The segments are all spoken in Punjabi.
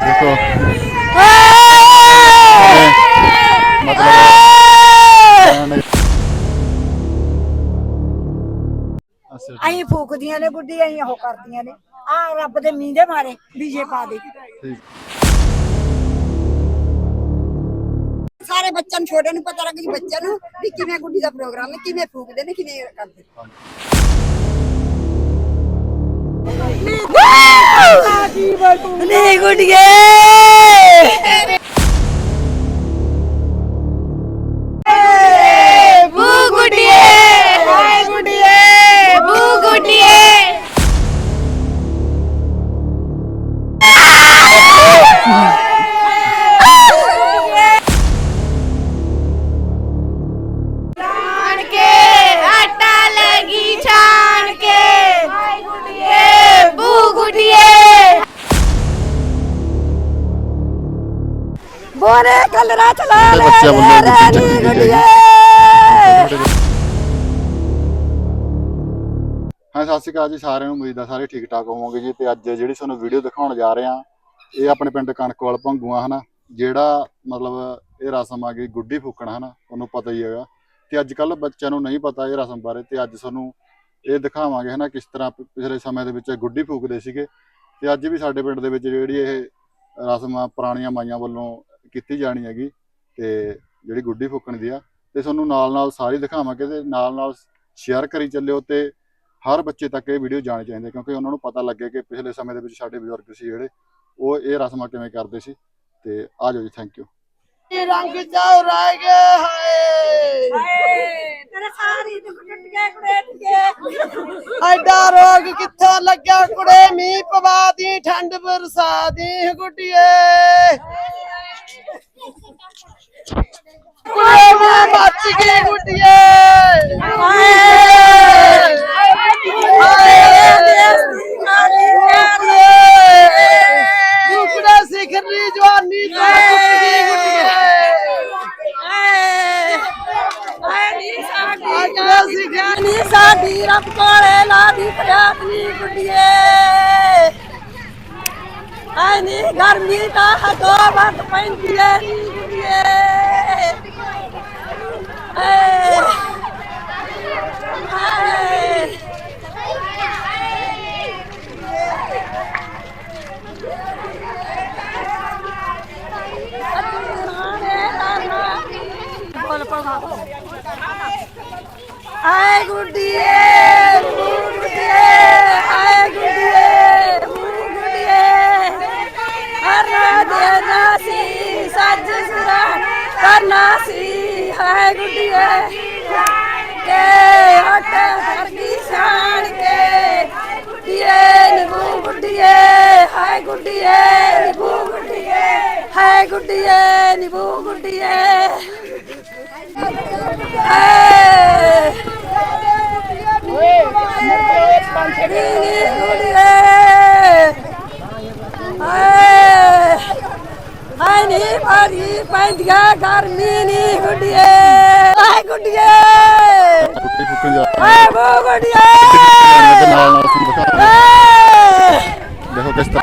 ਦੇਖੋ ਮਤਲਬ ਅਸਲ ਅਸੀਂ ਫੂਕਦੀਆਂ ਨੇ ਗੁੱਡੀ ਅਸੀਂ ਉਹ ਕਰਦੀਆਂ ਨੇ। ਆ ਰੱਬ ਦੇ ਮੀਂਹ ਦੇ ਮਾਰੇ ਬੀਜੇ ਪਾ ਦੇ। ਠੀਕ। ਸਾਰੇ ਬੱਚਿਆਂ ਨੂੰ ਛੋਟੇ ਨੂੰ ਪਤਾ ਲੱਗ ਜੀ ਬੱਚਿਆਂ ਨੂੰ ਵੀ ਕਿਵੇਂ ਗੁੱਡੀ ਦਾ ਪ੍ਰੋਗਰਾਮ ਹੈ ਕਿਵੇਂ ਫੂਕਦੇ ਨੇ ਕਿਵੇਂ ਕਰਦੇ ਨੀ। ਗੁੱਡੀਏ! ਸਤਿ ਸ਼੍ਰੀ ਅਕਾਲ ਜੀ, ਸਾਰਿਆਂ ਨੂੰ ਉਮੀਦ ਆ ਸਾਰੇ ਠੀਕ ਠਾਕ ਹੋਵੋਗੇ ਜੀ। ਤੇ ਅੱਜ ਜਿਹੜੀ ਤੁਹਾਨੂੰ ਵੀਡੀਓ ਦਿਖਾਉਣ ਜਾ ਰਹੇ ਆ, ਇਹ ਆਪਣੇ ਪਿੰਡ ਕਣਕਵਾਲ ਭੰਗੂਆ, ਹਨਾ? ਜਿਹੜਾ ਮਤਲਬ ਇਹ ਰਸਮ ਆ ਗਈ ਗੁੱਡੀ ਫੂਕਣਾ, ਹਨਾ? ਉਹਨੂੰ ਪਤਾ ਹੀ ਹੈਗਾ। ਤੇ ਅੱਜ ਕੱਲ ਬੱਚਿਆਂ ਨੂੰ ਨਹੀਂ ਪਤਾ ਇਹ ਰਸਮ ਬਾਰੇ, ਤੇ ਅੱਜ ਤੁਹਾਨੂੰ ਇਹ ਦਿਖਾਵਾਂਗੇ, ਹਨਾ, ਕਿਸ ਤਰ੍ਹਾਂ ਪਿਛਲੇ ਸਮੇਂ ਦੇ ਵਿੱਚ ਗੁੱਡੀ ਫੂਕਦੇ ਸੀਗੇ। ਤੇ ਅੱਜ ਵੀ ਸਾਡੇ ਪਿੰਡ ਦੇ ਵਿੱਚ ਜਿਹੜੀ ਇਹ ਰਸਮ ਆ, ਪੁਰਾਣੀਆਂ ਮਾਈਆਂ ਵੱਲੋਂ ਕੀਤੀ ਜਾਣੀ ਹੈਗੀ, ਤੇ ਜਿਹੜੀ ਗੁੱਡੀ ਫੂਕਣ ਦੀ ਆ। ਤੇ ਤੁਹਾਨੂੰ ਨਾਲ ਨਾਲ ਸਾਰੀ ਦਿਖਾਵਾਂਗੇ ਤੇ ਨਾਲ ਨਾਲ ਸ਼ੇਅਰ ਕਰੀ ਚੱਲਿਓ ਤੇ ਹਰ ਬੱਚੇ ਤੱਕ ਇਹ ਵੀਡੀਓ ਜਾਣੀ ਚਾਹੀਦੀ ਹੈ ਕਿਉਂਕਿ ਉਹਨਾਂ ਨੂੰ ਪਤਾ ਲੱਗੇ ਕਿ ਪਿਛਲੇ ਸਮੇਂ ਦੇ ਵਿੱਚ ਸਾਡੇ ਬਜ਼ੁਰਗ ਸੀ ਜਿਹੜੇ ਉਹ ਇਹ ਰਸਮਾਂ ਕਿਵੇਂ ਕਰਦੇ ਸੀ ਤੇ ਆ ਜਾਓ ਜੀ ਥੈਂਕ ਯੂ ਰੰਗ ਜਾਉ ਰਹਿ ਗਏ ਹਾਏ ਤੇਰੇ ਸਾਰੀ ਦੁੱਖ ਟੁੱਟ ਗਏ ਕੁੜੇ ਟੁੱਟ ਐਡਾ ਰੋਗ ਕਿੱਥੋਂ ਲੱਗਾ ਕੁੜੇ? ਮੀਂਹ ਪਵਾ ਦੀ ਠੰਡ ਬਰਸਾ ਦੀ ਗੁੱਡੀਏ। ਕੁੜੇ ਮੈਂ ਮੱਚ ਗਈ ਗੁੱਡੀਏ। ਹਾਏ ਕੁੜੇ ਸਿਖਰੀ ਜਵਾਨੀ ਤੋਂ ਟੁੱਟ ਗਈ ਗੁੱਡੀਏ ਅੱਗੇ ਸਿਖਰੀ ਨੀ ਸਾਡੀ ਰੱਬ ਕੋਲੇ ਲਾਦੀ ਫਰਿਆਦ ਨੀ ਗੁੱਡੀਏ। ਆਈ ਨੀ ਗਰਮੀ ਦਾ ਹਟੋ ਵਟ ਪੈਂਦੀ ਐ ਨੀ ਗੁੱਡੀਏ। ਏ ਹਾਏ ਬੋਲ ਪੜਾ ਆਏ ਗੁੱਡੀਏ ਗੁੱਡੀਏ ਆਏ ਗੁੱਡੀਏ ਗੁੱਡੀਏ ਹਰ ਦੇ ਨਾਸੀ ਸੱਜ ਸੁਰਾ ਕਰਨਾ ਸੀ ਹਾਏ ਗੁੱਡੀਏ ਕੇ ਹਟ ਕਰਗੀ ਸ਼ਾਨ ਕੇ ਗੁੱਡੀਏ ਨਿਬੂ ਗੁੱਡੀਏ ਹਾਏ ਗੁੱਡੀਏ ਨਿਬੂ ਗੁੱਡੀਏ ਹਾਏ ਗੁੱਡੀਏ ਨਿਬੂ ਗੁੱਡੀਏ ਹਾਏ ਨੀ ਗੁੱਡੀਏ ਹਾਏ ਹਾਏ ਨੀ ਪਾਰੀ ਪੈਂਦੀਆਂ ਗਰਮੀ ਨੀ ਗੁੱਡੀਏ। ਹਾਏ ਗੁੱਡੀਏ। ਗੁੱਡੀ ਫੂਕਣ ਜਾ ਹਾਏ ਬੋ ਗੁੱਡੀਏ। ਨਾਲ ਨਾਲ ਦਿਖਾਵਾਂਗੇ ਹਾਏ ਦੇਖੋ ਕਿਸ ਤਰ੍ਹਾਂ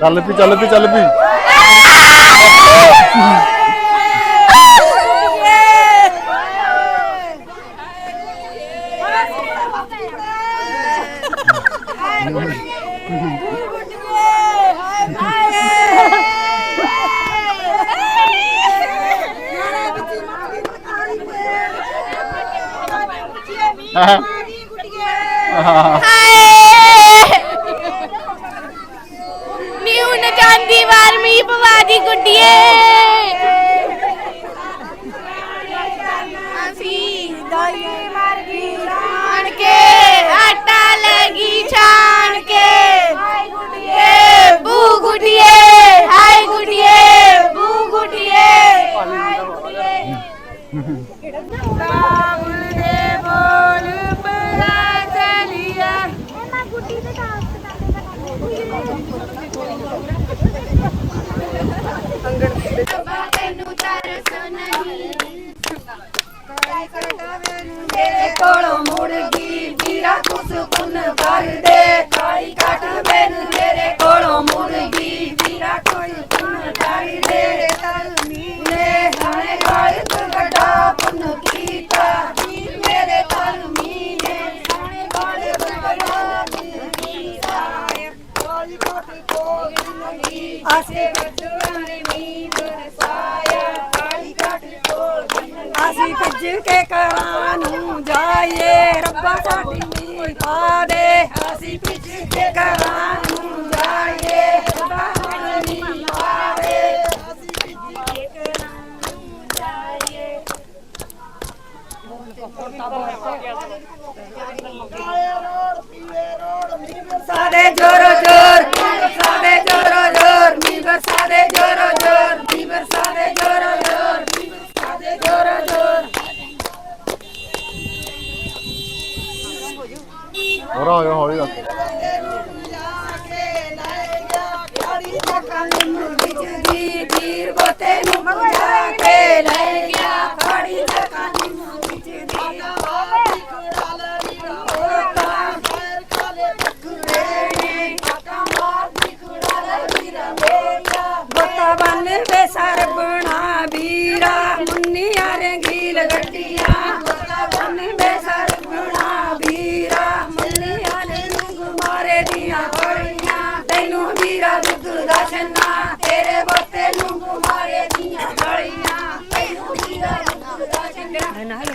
ਚੱਲ ਪੀ ਚੱਲ ਪੀ ਚੱਲ ਪੀ। ਨੀ ਹੁਣ ਜਾਂਦੀ ਵਾਰ ਮੀ ਪਵਾਦੀ ਗੁੱਡੀਏ। ਅਸੀਂ ਦਾਈ ਮਰ ਗਈ ਛਾਣ ਕੇ ਆਟਾ ਲੈਗੀ ਛਾਣ ਕੇ ਹਾਏ ਗੁੱਡੀਏ ਬੂ ਗੁੱਡੀਏ ਹਾਏ ਗੁੱਡੀਏ ਬੂ ਗੁੱਡੀਏ ਹਾਏ ਗੁੱਡੀਏ ਬਾਬਲ ਦੇ ਬੋਲ ਪਰਾ ਚਲੀਆ ਤੈਨੂੰ ਤਰਸ ਨਹੀਂ ਮੇਰੇ ਕੋਲੋਂ ਮੁੜ ਗਈ ਵੀਰਾ ਕੁਸ ਕੁਨ ਕਰ ਦੇ ਕਾਲੀ ਕੱਟ ਮੈਨੂੰ ਮੇਰੇ ਕੋਲੋਂ ਮੁੜ ਗਈ ਵੀਰਾ ਕੋਈ ਕੁਨ ਕਰ ਦੇ ਨੇ ਹਾਣੇ ਗਾਲ ਦੁਰਗਟਾ ਪੁੰਨ ਕੀਤਾ ਵੀਰ ਮੇਰੇ ਤਨ ਮੀਨੇ ਹਾਣੇ ਗਾਲ ਦੁਰਗਟਾ ਪੁੰਨ ਕੀਤਾ ਆਸੇ ਬਚਵਾਨੇ ਮੀਨ ਰਸਾਇਆ ਕਾਲੀ ਕੱਟ ਕੋਲ ਅਸੀਂ ਭਿੱਜ ਕੇ ਕਰਾਂ ਨੂੰ ਜਾਈਏ ਰੱਬਾ ਸਾਡੀ ਮੀਂਹ ਪਾ ਦੇ ਅਸੀਂ ਭਿੱਜ ਕਰਾਂ ਨੂੰ ਜਾਈਏ ਰੱਬਾ ਸਾਡੀ ਮੀਂਹ ਪਾ ਦੇ ਅਸੀਂ ਭਿੱਜ ਕਰਾਂ ਨੂੰ ਜਾਈਏ ਸਾਡੇ ਜੋਰੋ ਜੋਰ ਸਾਡੇ ਜੋਰੋ ਜੋਰ ਨੀ ਬਰਸਾਦੇ ਜੋਰੋ। ਜਕਾਨੀ ਨੂੰ ਵਿੱਚ ਦੀ ਬੋਤਾ ਬੰਨ ਵੇ ਸਰ ਬਣਾ ਵੀਰਾ ਮੁੰਨੀਆਂ ਰੰਗੀਲ ਗੱਡੀਆਂ।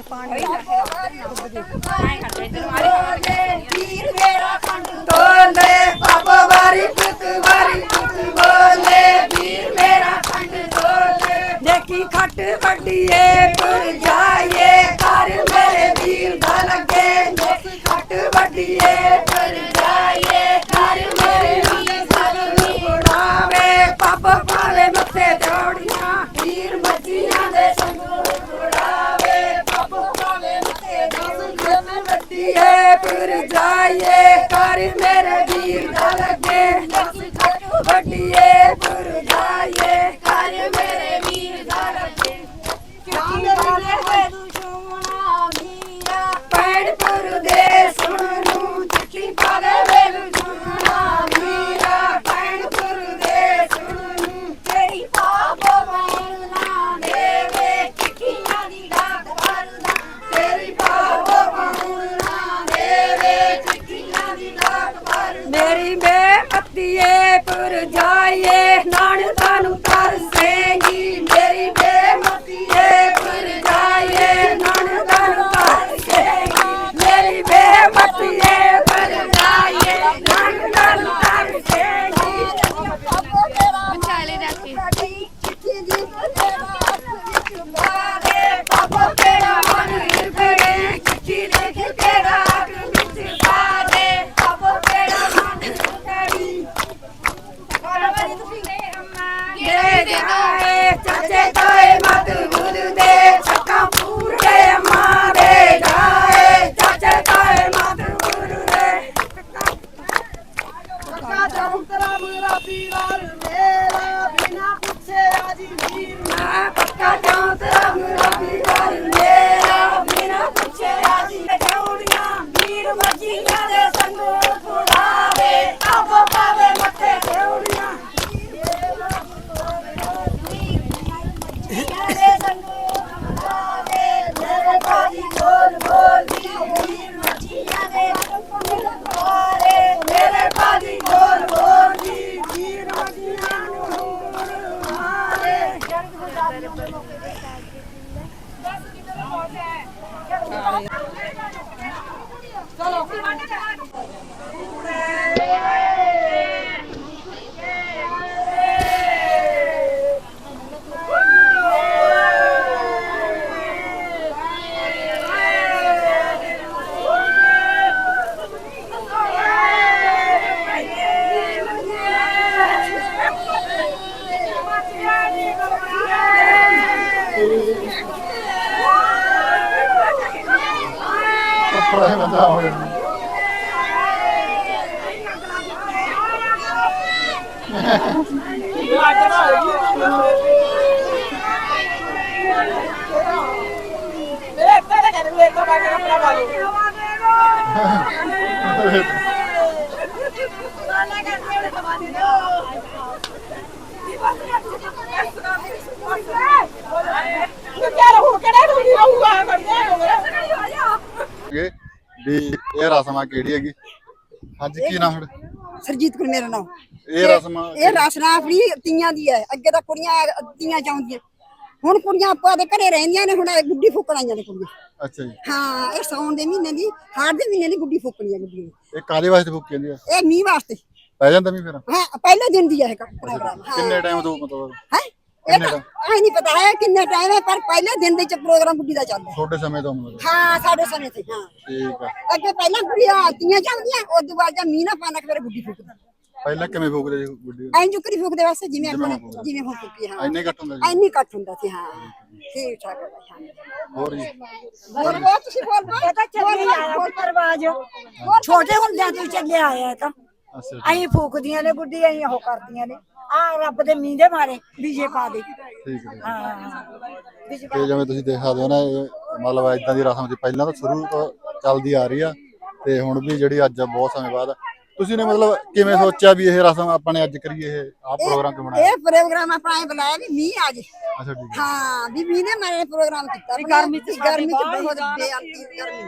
ਪਾਣੀ ਵੀਰ ਮੇਰਾ ਖੰਡ ਤੋਲੇ ਪਾਪਾ ਵਾਰੀ ਪੁੱਤ ਵਾਰੀ ਪੁੱਤ ਬੋਲੇ ਵੀਰ ਮੇਰਾ ਖੰਡ ਤੋਲੇ ਦੇਖੀ ਖੱਟ ਵੱਡੀ ਪੁਰ ਵੱਡੀਏ ਪੁਰ ਜਾਈਏ ਕਰ ਮੇਰੇ ਵੀਰ ਦਾ ਲੱਗੇ ਵੱਡੀਏ ਪੁਰ ਜਾਈਏ ਕਰ ਮੇਰੇ ਮੈਨੂੰ ਨਾ ਚੌਂਤਰਾ ਮੇਰਾ ਪੀਵਾਰ ਮੇਰਾ ਬਿਨਾ ਪੁੱਛੇ ਆਜੀ ਵੀਰ ਮੈਂ ਪੱਕਾ ਜਾਂ ਤੇਰਾ ਮੇਰਾ ਵੀਰ ਮੇਰਾ ਬਿਨਾ ਪੁੱਛੇ ਆਜੀ ਜੋੜੀਆਂ ਵੀਰ ਮਜੀਆਂ ਦੇ ਸੰਗ ਫੁਲਾਵੇ ਆਪ ਪਾਵੇ ਮੱਥੇ ਜੋੜੀਆਂ ਮੇਰੇ ਬਾਜੀ ਬੋਲ ਬੋਲ ਦੀ ਵੀਰ ਮਜੀਆਂ ਦੇ ਫੁਲਾਵੇ ਮੇਰੇ ਬਾਜੀ ਬੋਲ ਬੋਲ ਦੀ ਵੀਰ ਮਜੀਆਂ ਨੂੰ ਮਾਰੇ ਥੋੜਾ ਬੰਦਾ ਹੋ ਜਾਂਦਾ ਮੇਰੇ ਇੱਥੇ ਤੇ ਕਰ ਮੇਰੇ ਤੋਂ ਬਾਅਦ ਆਪਣਾ ਬਾਲੋ ਤੂੰ ਕਿਆ ਰਹੂ ਕਿਹੜਾ ਰੂੜੀ ਵੀ ਇਹ ਰਸਮ ਕਿਹੜੀ ਹੈਗੀ? ਹਾਂਜੀ ਕੀ ਨਾਮ ਸਰਜੀਤ ਕੁਲ ਮੇਰਾ ਨਾਮ। ਇਹ ਰਸਮ ਇਹ ਰਸਨਾ ਆਪਣੀ ਤੀਆਂ ਦੀ ਹੈ। ਅੱਗੇ ਤਾਂ ਕੁੜੀਆਂ ਤੀਆਂ ਚਾਹੁੰਦੀਆਂ। ਹੁਣ ਕੁੜੀਆਂ ਆਪੋ ਦੇ ਘਰੇ ਰਹਿੰਦੀਆਂ ਨੇ ਹੁਣ ਇਹ ਗੁੱਡੀ ਫੂਕਣ ਆਈਆਂ ਨੇ ਕੁੜੀਆਂ। ਅੱਛਾ ਜੀ। ਹਾਂ ਇਹ ਸੌਣ ਦੇ ਮਹੀਨੇ ਦੀ ਹਾੜ ਦੇ ਮਹੀਨੇ ਦੀ ਗੁੱਡੀ ਫੂਕਣੀ ਹੈ ਗੁੱਡੀ ਨੂੰ। ਇਹ ਕਾਦੇ ਵਾਸਤੇ ਫੁੱਕੀ ਜਾਂਦੀ ਆ? ਇਹ ਮੀਂਹ ਵਾਸਤੇ। ਪੈ ਜਾਂਦਾ ਵੀ ਫਿਰ? ਹਾਂ ਪਹਿਲੇ ਦਿਨ ਦੀ ਹੈ ਇਹ ਪ੍ਰੋਗਰਾਮ ਹਾਂ। ਕਿੰਨੇ ਟਾਈਮ ਤੋਂ ਮਤਲਬ? ਹੈ? ਇਹ ਤਾਂ ਨਹੀਂ ਪਤਾ ਹੈ ਕਿੰਨੇ ਟਾਈਮ ਹੈ ਪਰ ਪਹਿਲੇ ਦਿਨ ਦੇ ਚ ਪ੍ਰੋਗਰਾਮ ਗੁੱਡੀ ਦਾ ਚੱਲਦਾ। ਛੋਟੇ ਸਮੇਂ ਤੋਂ ਮਤਲਬ? ਹਾਂ ਸਾਡੇ ਸਮੇਂ ਤੇ ਹਾਂ ਠੀਕ ਆ। ਅੱਗੇ ਪਹਿਲਾਂ ਕੁੜੀਆਂ ਆਤੀਆਂ ਚੱਲਦੀਆਂ ਉਸ ਤੋਂ ਬਾਅਦ ਜਦ ਮੀਂਹ ਨਾ ਪਾਣਾ ਫਿਰ ਗੁੱਡੀ ਫੂਕਦਾ। ਪਹਿਲਾਂ ਕਿਵੇਂ ਫੂਕਦੇ ਸੀ ਗੁੱਡੀ ਐਂ ਜੁਕਰੀ ਫੂਕਦੇ ਵਾਸਤੇ ਜਿਵੇਂ ਜਿਵੇਂ ਆਪਾਂ ਹੁਣ ਜਿਵੇਂ ਹੁਣ ਫੂਕੀ ਹਾਂ। ਇੰਨੇ ਘੱਟ ਹੁੰਦਾ ਜੀ ਐਨੀ ਕੱਟ ਹੁੰਦਾ ਸੀ ਹਾਂ। ਠੀਕ ਠਾਕ ਹੋਰ ਜੀ? ਬੋਲ ਬੋਲ ਤੁਸੀਂ ਬੋਲ ਬੋਲ। ਇਹ ਤਾਂ ਚੱਲੇ ਆਇਆ ਪਰਵਾਜ। ਛੋਟੇ ਹੁੰਦਿਆਂ ਤੋਂ ਹੀ ਚੱਲਿਆ ਆਇਆ ਤਾਂ। ਜੀ, ਅਸੀਂ ਫੂਕਦੀਆਂ ਨੇ ਗੁੱਡੀ ਅਸੀਂ ਉਹ ਕਰਦੀਆਂ ਨੇ। ਆ ਰੱਬ ਦੇ ਮੀਂਹ ਦੇ ਮਾਰੇ ਬੀਜੇ ਪਾ ਦੇ। ਠੀਕ ਹੈ ਹਾਂ। ਤੇ ਜਿਵੇਂ ਤੁਸੀਂ ਦੇਖ ਸਕਦੇ ਹੋ ਨਾ ਇਹ ਮਤਲਬ ਇਦਾਂ ਦੀ ਰਸਮ ਦੀ ਪਹਿਲਾਂ ਤਾਂ ਸ਼ੁਰੂ ਤੋਂ ਚੱਲਦੀ ਆ ਰਹੀ ਆ ਤੇ ਹੁਣ ਵੀ ਜਿਹੜੀ ਅੱਜ ਬਹੁਤ ਸਮੇਂ ਬਾਅਦ ਤੁਸੀਂ ਨੇ ਮਤਲਬ ਕਿਵੇਂ ਸੋਚਿਆ ਵੀ ਇਹ ਰਸਮ ਆਪਾਂ ਨੇ ਅੱਜ ਕਰੀਏ ਇਹ ਆਹ ਪ੍ਰੋਗਰਾਮ ਕਿਉਂ ਬਣਾਇਆ? ਇਹ ਪ੍ਰੋਗਰਾਮ ਆਪਾਂ ਐ ਬੁਲਾਇਆ ਵੀ ਮੀਂਹ ਆ ਜੇ। ਅੱਛਾ ਠੀਕ ਹੈ ਹਾਂ ਵੀ ਮੀਂਹ ਨੇ ਮਾਰੇ ਪ੍ਰੋਗਰਾਮ ਕੀਤਾ। ਗਰਮੀ ਚ ਗਰਮੀ ਚ ਬਹੁਤ ਬੇਅੰਤੀ ਗਰਮੀ।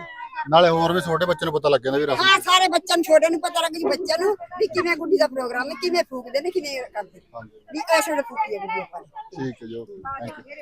ਨਾਲੇ ਹੋਰ ਵੀ ਛੋਟੇ ਬੱਚੇ ਨੂੰ ਪਤਾ ਲੱਗ ਜਾਂਦਾ ਵੀ ਰਸਮ ਹਾਂ ਸਾਰੇ ਬੱਚਿਆਂ ਨੂੰ ਛੋਟੇ ਨੂੰ ਪਤਾ ਲੱਗ ਜੀ ਬੱਚਿਆਂ ਨੂੰ ਵੀ ਕਿਵੇਂ ਗੁੱਡੀ ਦਾ ਪ੍ਰੋਗਰਾਮ ਹੈ ਕਿਵੇਂ ਫੂਕਦੇ ਨੇ ਕਿਵੇਂ ਕਰਦੇ ਹਾਂਜੀ। ਵੀ ਐਸੇ ਵੇਲੇ ਫੂਕੀ ਹੈ ਗੁੱਡੀ ਆਪਾਂ ਨੇ। ਠੀਕ ਹੈ ਜੀ ਓਕੇ ਥੈਂਕ ਯੂ